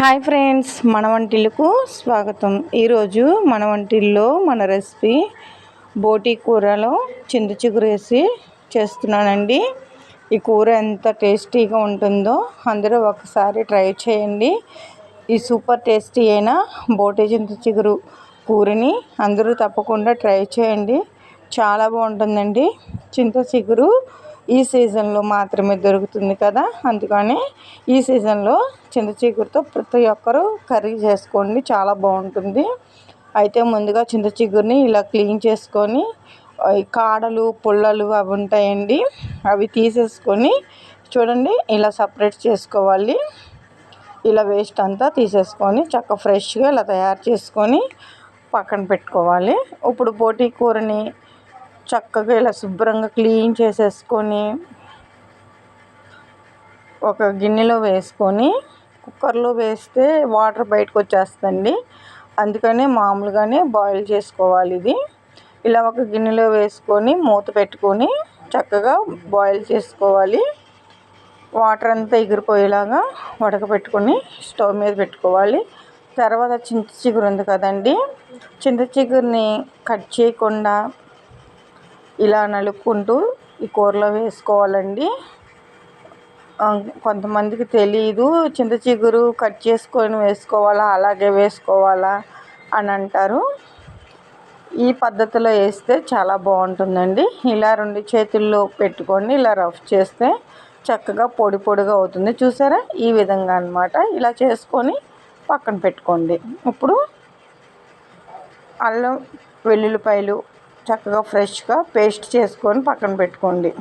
Hi friends మన వంటిల్లకు స్వాగతం. ఈరోజు మన వంటిల్లో మన రెసిపీ బోటి కూరలో చింత చిగురు వేసి చేస్తున్నానండి. ఈ కూర ఎంత టేస్టీగా ఉంటుందో అందరూ ఒకసారి ట్రై చేయండి. ఈ సూపర్ టేస్టీ అయిన బోటి చింత చిగురు కూరని అందరూ తప్పకుండా ట్రై చేయండి. చాలా బాగుంటుందండి. చింత చిగురు ఈ సీజన్లో మాత్రమే దొరుకుతుంది కదా? అందుకని ఈ సీజన్లో చింత చిగురుతో ప్రతి ఒక్కరూ కర్రీ చేసుకోండి చాలా బాగుంటుంది. అయితే ముందుగా చింత చిగురిని ఇలా క్లీన్ చేసుకొని కాడలు పుల్లలు అవి ఉంటాయండి అవి తీసేసుకొని చూడండి ఇలా సపరేట్ చేసుకోవాలి. ఇలా వేస్ట్ అంతా తీసేసుకొని చక్క ఫ్రెష్గా ఇలా తయారు చేసుకొని పక్కన పెట్టుకోవాలి. ఇప్పుడు పోటీ కూరని చక్కగా ఇలా శుభ్రంగా క్లీన్ చేసేసుకొని ఒక గిన్నెలో వేసుకొని కుక్కర్లో వేస్తే వాటర్ బయటకు వచ్చేస్తుంది అందుకనే మామూలుగానే బాయిల్ చేసుకోవాలి ఇది. ఇలా ఒక గిన్నెలో వేసుకొని మూత పెట్టుకొని చక్కగా బాయిల్ చేసుకోవాలి. వాటర్ అంతా ఎగిరిపోయేలాగా ఉడకబెట్టుకొని స్టవ్ మీద పెట్టుకోవాలి. తర్వాత చింత చిగురు ఉంది కదండి. చింత చిగురిని కట్ చేయకుండా ఇలా నలుపుకుంటూ ఈ కూరలో వేసుకోవాలండి. కొంతమందికి తెలియదు చింత చిగురు కట్ చేసుకొని వేసుకోవాలా అలాగే వేసుకోవాలా అని అంటారు. ఈ పద్ధతిలో వేస్తే చాలా బాగుంటుందండి. ఇలా రెండు చేతుల్లో పెట్టుకొని ఇలా రఫ్ చేస్తే చక్కగా పొడి పొడిగా అవుతుంది. చూసారా? ఈ విధంగా అనమాట ఇలా చేసుకొని పక్కన పెట్టుకోండి. ఇప్పుడు అల్లం వెల్లుల్లిపాయలు చక్కగా ఫ్రెష్గా పేస్ట్ చేసుకొని పక్కన పెట్టుకోండి.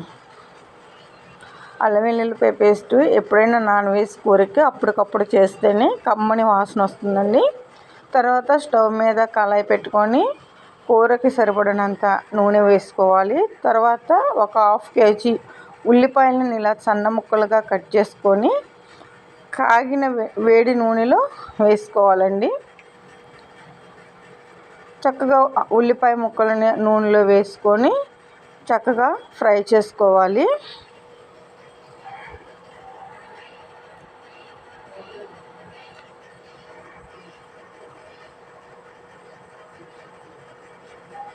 అల్లం వెల్లుల్లిపాయ పేస్ట్ ఎప్పుడైనా నాన్ వేసి కూరకి అప్పటికప్పుడు చేస్తేనే కమ్మని వాసన వస్తుందండి. తర్వాత స్టవ్ మీద కళాయి పెట్టుకొని కూరకి సరిపడినంత నూనె వేసుకోవాలి. తర్వాత ఒక హాఫ్ కేజీ ఉల్లిపాయలను ఇలా సన్న ముక్కలుగా కట్ చేసుకొని కాగిన వేడి నూనెలో వేసుకోవాలండి. చక్కగా ఉల్లిపాయ ముక్కలని నూనెలో వేసుకొని చక్కగా ఫ్రై చేసుకోవాలి.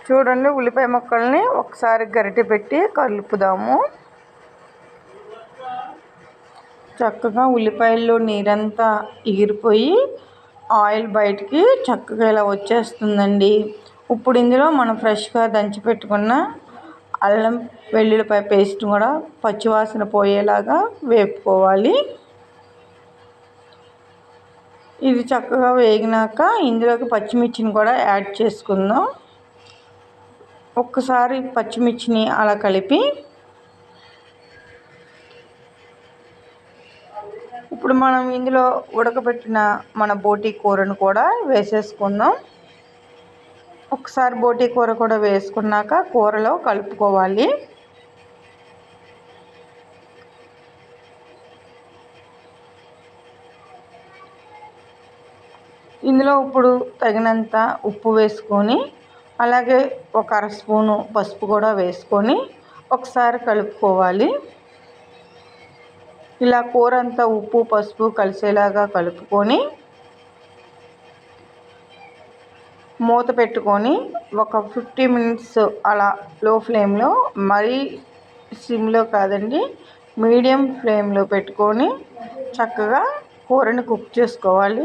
చూడండి ఉల్లిపాయ ముక్కల్ని ఒకసారి గరిటె పెట్టి కలుపుదాము. చక్కగా ఉల్లిపాయల్లో నీరంతా ఎగిరిపోయి ఆయిల్ బయటికి చక్కగా ఇలా వచ్చేస్తుందండి. ఇప్పుడు ఇందులో మనం ఫ్రెష్గా దంచి పెట్టుకున్న అల్లం వెల్లుల్లిపాయ పేస్ట్ కూడా పచ్చివాసన పోయేలాగా వేపుకోవాలి. ఇది చక్కగా వేగినాక ఇందులోకి పచ్చిమిర్చిని కూడా యాడ్ చేసుకుందాం. ఒక్కసారి పచ్చిమిర్చిని అలా కలిపి ఇప్పుడు మనం ఇందులో ఉడకబెట్టిన మన బోటీ కూరను కూడా వేసేసుకుందాం. ఒకసారి బోటీ కూర కూడా వేసుకున్నాక కూరలో కలుపుకోవాలి. ఇందులో ఇప్పుడు తగినంత ఉప్పు వేసుకొని అలాగే ఒక అర స్పూను పసుపు కూడా వేసుకొని ఒకసారి కలుపుకోవాలి. ఇలా కూర అంతా ఉప్పు పసుపు కలిసేలాగా కలుపుకొని మూత పెట్టుకొని ఒక ఫిఫ్టీ మినిట్స్ అలా లో ఫ్లేమ్లో మరీ సిమ్లో కాదండి మీడియం ఫ్లేమ్లో పెట్టుకొని చక్కగా కూరని కుక్ చేసుకోవాలి.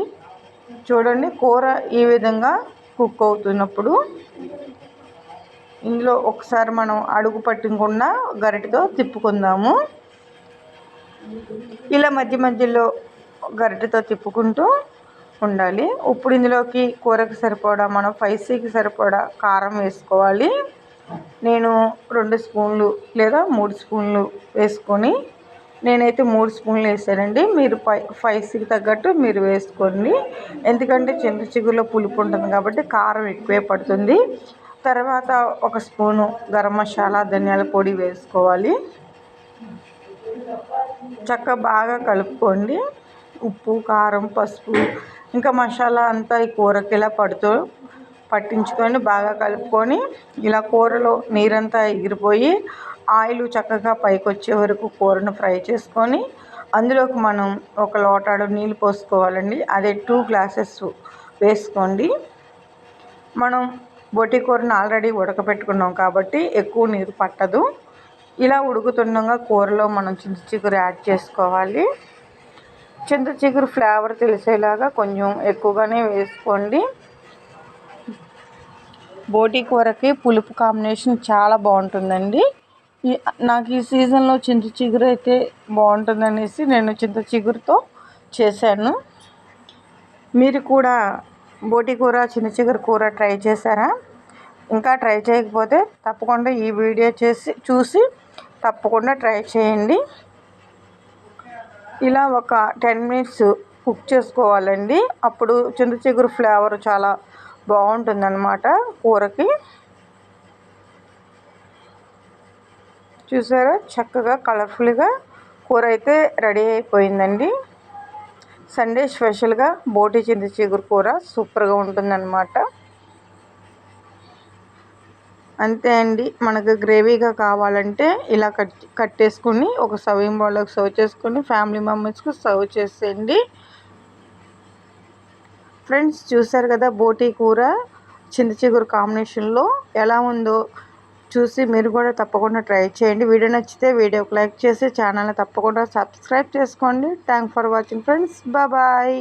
చూడండి కూర ఈ విధంగా కుక్ అవుతున్నప్పుడు ఇందులో ఒకసారి మనం అడుగు పట్టకుండా గరిటతో తిప్పుకుందాము. ఇలా మధ్య మధ్యలో గరిటెతో తిప్పుకుంటూ ఉండాలి. ఇప్పుడు ఇందులోకి కూరకు సరిపడా మనం స్పైసీకి సరిపడా కారం వేసుకోవాలి. నేను రెండు స్పూన్లు లేదా మూడు స్పూన్లు వేసుకొని నేనైతే మూడు స్పూన్లు వేసానండి. మీరు ఫై స్పైసీకి తగ్గట్టు మీరు వేసుకోండి. ఎందుకంటే చింత చిగురులో పులుపు ఉంటుంది కాబట్టి కారం ఎక్కువే పడుతుంది. తర్వాత ఒక స్పూను గరం మసాలా ధనియాల పొడి వేసుకోవాలి. చక్కగా బాగా కలుపుకోండి. ఉప్పు కారం పసుపు ఇంకా మసాలా అంతా ఈ కూరకి ఇలా పడుతూ పట్టించుకొని బాగా కలుపుకొని ఇలా కూరలో నీరంతా ఎగిరిపోయి ఆయిల్ చక్కగా పైకి వచ్చే వరకు కూరను ఫ్రై చేసుకొని అందులోకి మనం ఒక లోటాడు నీళ్ళు పోసుకోవాలండి. అదే టూ గ్లాసెస్ వేసుకోండి. మనం బొట్టి కూరని ఆల్రెడీ ఉడకపెట్టుకున్నాం కాబట్టి ఎక్కువ నీరు పట్టదు. ఇలా ఉడుకుతుండగా కూరలో మనం చింత చిగురు యాడ్ చేసుకోవాలి. చింత చిగురు ఫ్లేవర్ తెలిసేలాగా కొంచెం ఎక్కువగానే వేసుకోండి. బోటి కూరకి పులుపు కాంబినేషన్ చాలా బాగుంటుందండి. ఈ నాకు ఈ సీజన్లో చింత చిగురు అయితే బాగుంటుందనేసి నేను చింత చిగురుతో చేశాను. మీరు కూడా బోటి కూర చింత చిగురు కూర ట్రై చేశారా? ఇంకా ట్రై చేయకపోతే తప్పకుండా ఈ వీడియో చేసి చూసి తప్పకుండా ట్రై చేయండి. ఇలా ఒక టెన్ మినిట్స్ కుక్ చేసుకోవాలండి. అప్పుడు చింత చిగురు ఫ్లేవర్ చాలా బాగుంటుందన్నమాట కూరకి. చూసారా? చక్కగా కలర్ఫుల్గా కూర అయితే రెడీ అయిపోయిందండి. సండే స్పెషల్గా బోటి చింత చిగురు కూర సూపర్గా ఉంటుందన్నమాట. అంతే అండి. మనకు గ్రేవీగా కావాలంటే ఇలా కట్ కట్టేసుకుని ఒక సర్వింగ్ బౌల్లోకి సర్వ్ చేసుకుని ఫ్యామిలీ మెంబర్స్కి సర్వ్ చేసేయండి. ఫ్రెండ్స్ చూసారు కదా బోటీ కూర చింత చిగురు కాంబినేషన్లో ఎలా ఉందో చూసి మీరు కూడా తప్పకుండా ట్రై చేయండి. వీడియో నచ్చితే వీడియోకి లైక్ చేసి ఛానల్ని తప్పకుండా సబ్స్క్రైబ్ చేసుకోండి. Thank for watching friends. Bye.